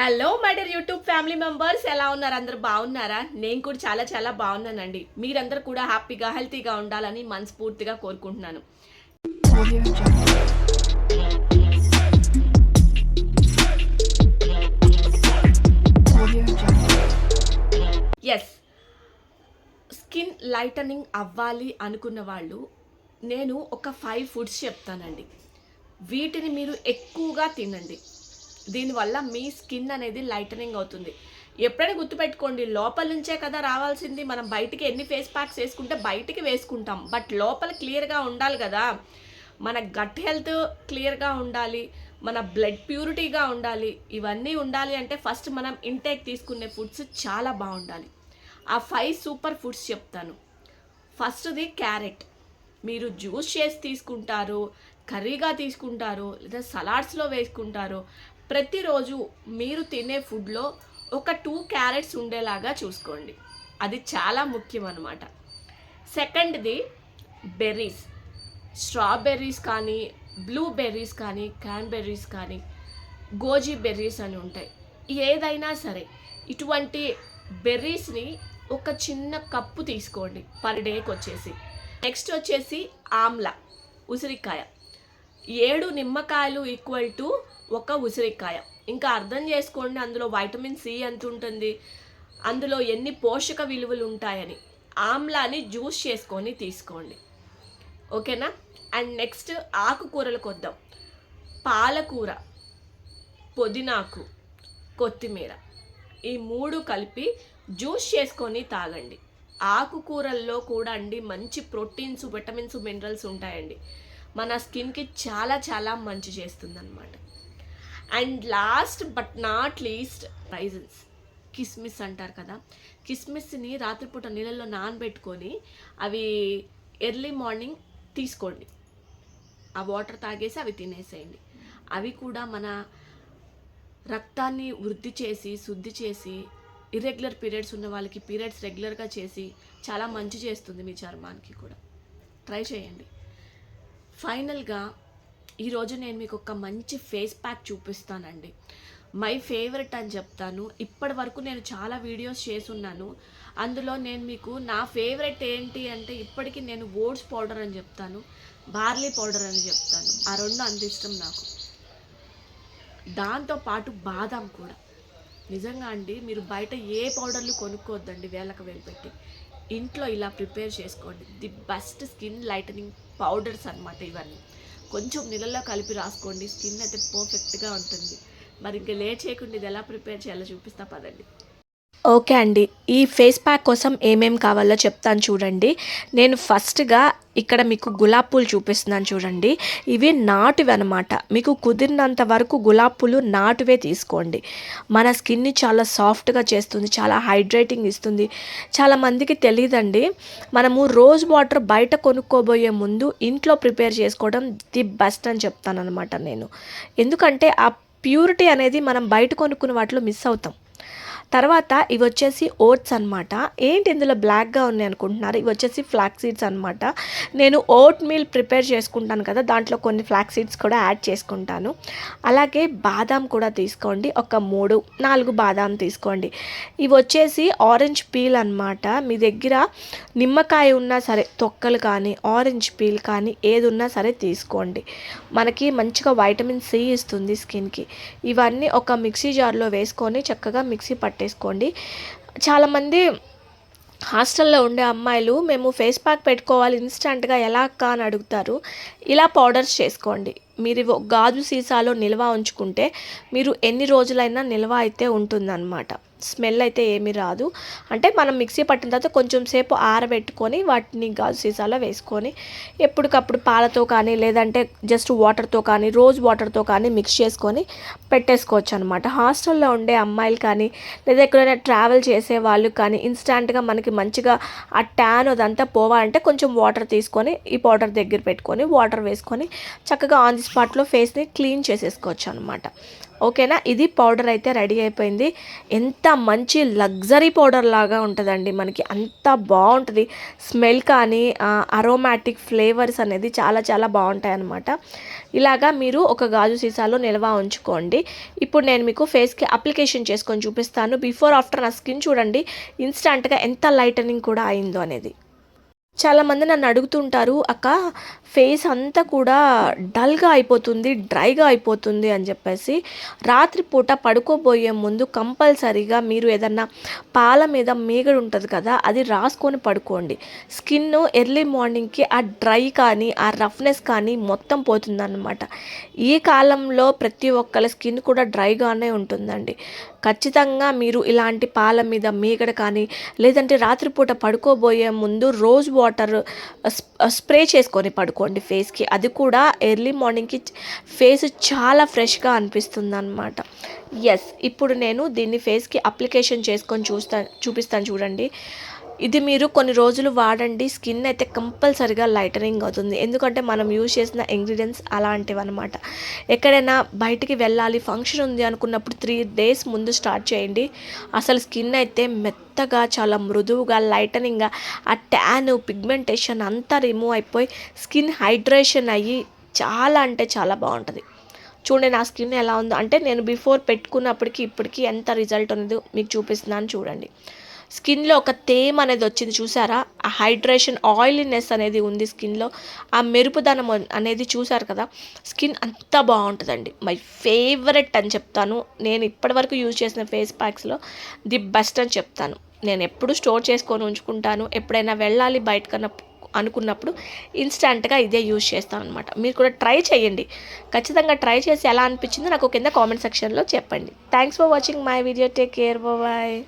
Hello my dear YouTube family members ఎలా ఉన్నారు? అందరు బాగున్నారా? నేను కూడా చాలా చాలా బాగున్నానండి. మీరందరూ కూడా హ్యాపీగా హెల్తీగా ఉండాలని మనస్ఫూర్తిగా కోరుకుంటున్నాను. ఎస్ స్కిన్ లైటనింగ్ అవ్వాలి అనుకున్న వాళ్ళు నేను ఒక ఫైవ్ ఫుడ్స్ చెప్తానండి. వీటిని మీరు ఎక్కువగా తినండి. దీనివల్ల మీ స్కిన్ అనేది లైటనింగ్ అవుతుంది. ఎప్పుడైనా గుర్తుపెట్టుకోండి లోపల నుంచే కదా రావాల్సింది. మనం బయటికి ఎన్ని ఫేస్ ప్యాక్స్ వేసుకుంటే బయటికి వేసుకుంటాం. బట్ లోపల క్లియర్గా ఉండాలి కదా. మన గట్ హెల్త్ క్లియర్గా ఉండాలి. మన బ్లడ్ ప్యూరిటీగా ఉండాలి. ఇవన్నీ ఉండాలి అంటే ఫస్ట్ మనం ఇంటేక్ తీసుకునే ఫుడ్స్ చాలా బాగుండాలి. ఆ ఫైవ్ సూపర్ ఫుడ్స్ చెప్తాను. ఫస్ట్ది క్యారెట్. మీరు జ్యూస్ చేసి తీసుకుంటారు కర్రీగా తీసుకుంటారు లేదా సలాడ్స్లో వేసుకుంటారు ప్రతిరోజు మీరు తినే ఫుడ్లో ఒక టూ క్యారెట్స్ ఉండేలాగా చూసుకోండి. అది చాలా ముఖ్యం అన్నమాట సెకండ్ది బెర్రీస్. స్ట్రాబెర్రీస్ కానీ బ్లూబెర్రీస్ కానీ క్యాన్బెర్రీస్ కానీ గోజీ బెర్రీస్ అని ఉంటాయి. ఏదైనా సరే ఇటువంటి బెర్రీస్ని ఒక చిన్న కప్పు తీసుకోండి పర్ డేకి వచ్చేసి నెక్స్ట్ వచ్చేసి ఆమ్లా ఉసిరికాయ. ఏడు నిమ్మకాయలు ఈక్వల్ టు ఒక ఉసిరికాయ. ఇంకా అర్థం చేసుకోండి అందులో వైటమిన్ సి ఎంత ఉంటుంది అందులో ఎన్ని పోషక విలువలు ఉంటాయని. ఆమ్లాని జ్యూస్ చేసుకొని తీసుకోండి. ఓకేనా? అండ్ నెక్స్ట్ ఆకుకూరలకు వద్దాం పాలకూర పుదీనాకు కొత్తిమీర. ఈ మూడు కలిపి జ్యూస్ చేసుకొని తాగండి. ఆకుకూరల్లో కూడా అండి మంచి ప్రోటీన్స్ విటమిన్స్ మినరల్స్ ఉంటాయండి. మన స్కిన్కి చాలా చాలా మంచి చేస్తుందన్నమాట. And last but not least raisins కిస్మిస్ అంటారు కదా. కిస్మిస్ని రాత్రిపూట నీళ్ళల్లో నానబెట్టుకొని అవి ఎర్లీ మార్నింగ్ తీసుకోండి. ఆ వాటర్ తాగేసి అవి తినేసేయండి. అవి కూడా మన రక్తాన్ని వృద్ధి చేసి శుద్ధి చేసి ఇర్రెగ్యులర్ పీరియడ్స్ ఉన్న వాళ్ళకి పీరియడ్స్ రెగ్యులర్గా చేసి చాలా మంచి చేస్తుంది మీ చర్మానికి కూడా. ట్రై చేయండి. ఫైనల్గా ఈరోజు నేను మీకు ఒక మంచి ఫేస్ ప్యాక్ చూపిస్తానండి. మై ఫేవరెట్ అని చెప్తాను. ఇప్పటి వరకు నేను చాలా వీడియోస్ చేసున్నాను అందులో నేను మీకు నా ఫేవరెట్ ఏంటి అంటే ఇప్పటికీ నేను ఓట్స్ పౌడర్ అని చెప్తాను. బార్లీ పౌడర్ అని చెప్తాను. ఆ రెండు అంత ఇష్టం నాకు. దాంతో పాటు బాదాం కూడా. నిజంగా అండి మీరు బయట ఏ పౌడర్లు కొనుక్కోవద్దండి వేలకు వేలు పెట్టి. ఇంట్లో ఇలా ప్రిపేర్ చేసుకోండి. The best skin lightening powders అన్నమాట ఇవన్నీ. కొంచెం నీళ్ళలో కలిపి రాసుకోండి. స్కిన్ అయితే పర్ఫెక్ట్గా ఉంటుంది. మరి ఇంకా లేట్ చేయకుండా ఇది ఎలా ప్రిపేర్ చేయాలో చూపిస్తా పదండి. ఓకే అండి. ఈ ఫేస్ ప్యాక్ కోసం ఏమేం కావాలో చెప్తాను చూడండి. నేను ఫస్ట్గా ఇక్కడ మీకు గులాబ్ పూలు చూపిస్తున్నాను చూడండి. ఇవి నాటువి అనమాట మీకు కుదిరినంత వరకు గులాబ్ పూలు నాటువే తీసుకోండి. మన స్కిన్ని చాలా సాఫ్ట్గా చేస్తుంది చాలా హైడ్రేటింగ్ ఇస్తుంది. చాలా మందికి తెలియదండి. మనము రోజ్ వాటర్ బయట కొనుక్కోబోయే ముందు ఇంట్లో ప్రిపేర్ చేసుకోవడం ది బెస్ట్ అని చెప్తాను అనమాట నేను. ఎందుకంటే ఆ ప్యూరిటీ అనేది మనం బయట కొనుక్కున్న వాటిలో మిస్ అవుతాం. తర్వాత ఇవి వచ్చేసి ఓట్స్ అనమాట ఏంటి ఇందులో బ్లాక్గా ఉన్నాయి అనుకుంటున్నారు? ఇవి వచ్చేసి ఫ్లాక్ సీడ్స్ అనమాట నేను ఓట్ మీల్ ప్రిపేర్ చేసుకుంటాను కదా దాంట్లో కొన్ని ఫ్లాక్ సీడ్స్ కూడా యాడ్ చేసుకుంటాను. అలాగే బాదాం కూడా తీసుకోండి ఒక మూడు నాలుగు బాదాం తీసుకోండి. ఇవి వచ్చేసి ఆరెంజ్ పీల్ అనమాట మీ దగ్గర నిమ్మకాయ ఉన్నా సరే తొక్కలు కానీ ఆరెంజ్ పీల్ కానీ ఏది ఉన్నా సరే తీసుకోండి. మనకి మంచిగా వైటమిన్ సి ఇస్తుంది స్కిన్కి ఇవన్నీ ఒక మిక్సీ జార్లో వేసుకొని చక్కగా మిక్సీ పట్టేసుకోండి. చాలామంది హాస్టల్లో ఉండే అమ్మాయిలు మేము ఫేస్ ప్యాక్ పెట్టుకోవాలి ఇన్స్టంట్గా ఎలా అక్క అని అడుగుతారు. ఇలా పౌడర్స్ చేసుకోండి. మీరు గాజు సీసాలో నిల్వ ఉంచుకుంటే మీరు ఎన్ని రోజులైనా నిల్వ అయితే ఉంటుందన్నమాట. స్మెల్ అయితే ఏమీ రాదు. అంటే మనం మిక్సీ పట్టిన తర్వాత కొంచెం సేపు ఆరబెట్టుకొని వాటిని గాజు సీసాలో వేసుకొని ఎప్పటికప్పుడు పాలతో కానీ లేదంటే జస్ట్ వాటర్తో కానీ రోజ్ వాటర్తో కానీ మిక్స్ చేసుకొని పెట్టేసుకోవచ్చు అనమాట హాస్టల్లో ఉండే అమ్మాయిలు కానీ లేదా ఎక్కడైనా ట్రావెల్ చేసే వాళ్ళు కానీ ఇన్స్టాంట్గా మనకి మంచిగా ఆ ట్యాన్ అదంతా పోవాలంటే కొంచెం వాటర్ తీసుకొని ఈ పౌడర్ దగ్గర పెట్టుకొని వాటర్ వేసుకొని చక్కగా ఆన్ ది స్పాట్లో ఫేస్ని క్లీన్ చేసేసుకోవచ్చు అనమాట ఓకేనా? ఇది పౌడర్ అయితే రెడీ అయిపోయింది. ఎంత మంచి లగ్జరీ పౌడర్ లాగా ఉంటుందండి. మనకి అంత బాగుంటుంది. స్మెల్ కానీ అరోమాటిక్ ఫ్లేవర్స్ అనేది చాలా చాలా బాగుంటాయి అన్నమాట ఇలాగా మీరు ఒక గాజు సీసాలో నిల్వ ఉంచుకోండి. ఇప్పుడు నేను మీకు ఫేస్కి అప్లికేషన్ చేసుకొని చూపిస్తాను. బిఫోర్ ఆఫ్టర్ నా స్కిన్ చూడండి. ఇన్స్టంట్గా ఎంత లైటనింగ్ కూడా అయిందో అనేది. చాలామంది నన్ను అడుగుతుంటారు అక్క ఫేస్ అంతా కూడా డల్గా అయిపోతుంది డ్రైగా అయిపోతుంది అని చెప్పేసి. రాత్రిపూట పడుకోబోయే ముందు కంపల్సరీగా మీరు ఏదన్నా పాల మీద మీగడ ఉంటుంది కదా అది రాసుకొని పడుకోండి. స్కిన్ ఎర్లీ మార్నింగ్కి ఆ డ్రై కానీ ఆ రఫ్నెస్ కానీ మొత్తం పోతుందన్నమాట. ఈ కాలంలో ప్రతి ఒక్కరి స్కిన్ కూడా డ్రైగానే ఉంటుందండి. ఖచ్చితంగా మీరు ఇలాంటి పాల మీద మీగడ కానీ లేదంటే రాత్రిపూట పడుకోబోయే ముందు రోజు వాటర్ స్ప్రే చేసుకొని పడుకోండి ఫేస్కి. అది కూడా ఎర్లీ మార్నింగ్కి ఫేస్ చాలా ఫ్రెష్గా అనిపిస్తుంది అనమాట ఎస్ ఇప్పుడు నేను దీన్ని ఫేస్కి అప్లికేషన్ చేసుకొని చూస్తా చూపిస్తాను చూడండి. ఇది మీరు కొన్ని రోజులు వాడండి. స్కిన్ అయితే కంపల్సరిగా లైటనింగ్ అవుతుంది. ఎందుకంటే మనం యూజ్ చేసిన ఇంగ్రీడియంట్స్ అలాంటివి అనమాట ఎక్కడైనా బయటికి వెళ్ళాలి ఫంక్షన్ ఉంది అనుకున్నప్పుడు త్రీ డేస్ ముందు స్టార్ట్ చేయండి. అసలు స్కిన్ అయితే మెత్తగా చాలా మృదువుగా లైటనింగ్గా ఆ ట్యాన్ పిగ్మెంటేషన్ అంతా రిమూవ్ అయిపోయి స్కిన్ హైడ్రేషన్ అయ్యి చాలా అంటే చాలా బాగుంటుంది. చూడండి నా స్కిన్ ఎలా ఉందో. అంటే నేను బిఫోర్ పెట్టుకున్నప్పటికి ఇప్పటికీ ఎంత రిజల్ట్ ఉన్నదో మీకు చూపిస్తున్నాను చూడండి. స్కిన్లో ఒక తేమ అనేది వచ్చింది చూసారా? ఆ హైడ్రేషన్ ఆయిలీనెస్ అనేది ఉంది స్కిన్లో. ఆ మెరుపుదనం అనేది చూసారు కదా? స్కిన్ అంత బాగుంటుందండి. మై ఫేవరెట్ అని చెప్తాను. నేను ఇప్పటివరకు యూజ్ చేసిన ఫేస్ ప్యాక్స్లో ది బెస్ట్ అని చెప్తాను. నేను ఎప్పుడు స్టోర్ చేసుకొని ఉంచుకుంటాను. ఎప్పుడైనా వెళ్ళాలి బయటకన్నా అనుకున్నప్పుడు ఇన్స్టంట్గా ఇదే యూజ్ చేస్తాను అనమాట మీరు కూడా ట్రై చేయండి. ఖచ్చితంగా ట్రై చేసి ఎలా అనిపించిందో నాకు కింద కామెంట్ సెక్షన్లో చెప్పండి. Thanks for watching my video. Take care. Bye.